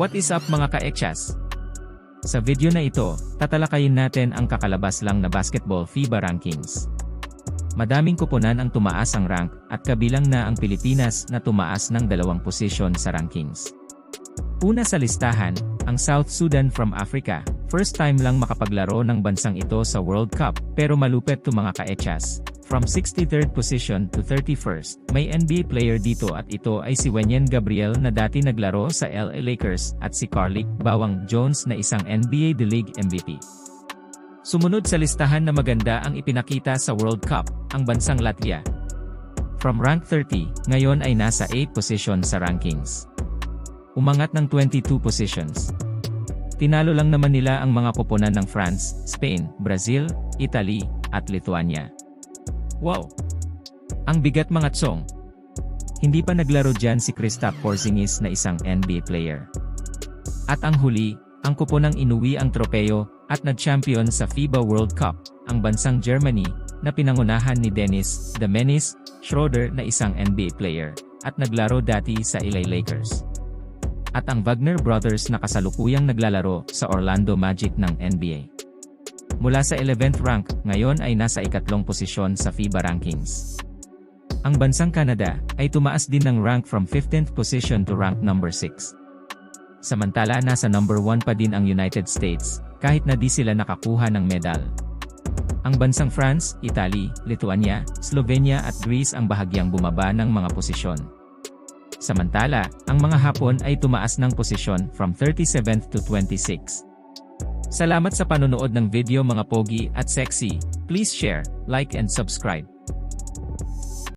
What is up mga ka-echas? Sa video na ito, tatalakayin natin ang kakalabas lang na basketball FIBA rankings. Madaming kuponan ang tumaas ang rank at kabilang na ang Pilipinas na tumaas ng dalawang posisyon sa rankings. Una sa listahan, ang South Sudan from Africa. First time lang makapaglaro ng bansang ito sa World Cup, pero malupet to mga kaechas. From 63rd position to 31st, may NBA player dito at ito ay si Wenyen Gabriel na dati naglaro sa LA Lakers at si Carlick Bawang Jones na isang NBA The League MVP. Sumunod sa listahan na maganda ang ipinakita sa World Cup, ang bansang Latvia. From rank 30, ngayon ay nasa 8 position sa rankings. Umangat ng 22 positions. Tinalo lang naman nila ang mga koponan ng France, Spain, Brazil, Italy, at Lithuania. Wow! Ang bigat mga tsong. Hindi pa naglaro dyan si Kristaps Porzingis na isang NBA player. At ang huli, ang kuponang inuwi ang tropeo at nag-champion sa FIBA World Cup, ang bansang Germany, na pinangunahan ni Dennis The Menace Schroeder na isang NBA player, at naglaro dati sa LA Lakers. At ang Wagner Brothers na kasalukuyang naglalaro sa Orlando Magic ng NBA. Mula sa 11th rank, ngayon ay nasa ikatlong posisyon sa FIBA rankings. Ang bansang Canada ay tumaas din ng rank from 15th position to rank number 6. Samantala nasa number 1 pa din ang United States, kahit na di sila nakakuha ng medal. Ang bansang France, Italy, Lithuania, Slovenia at Greece ang bahagyang bumaba ng mga posisyon. Samantala, ang mga Hapon ay tumaas ng posisyon from 37th to 26. Salamat sa panonood ng video mga pogi at sexy. Please share, like and subscribe.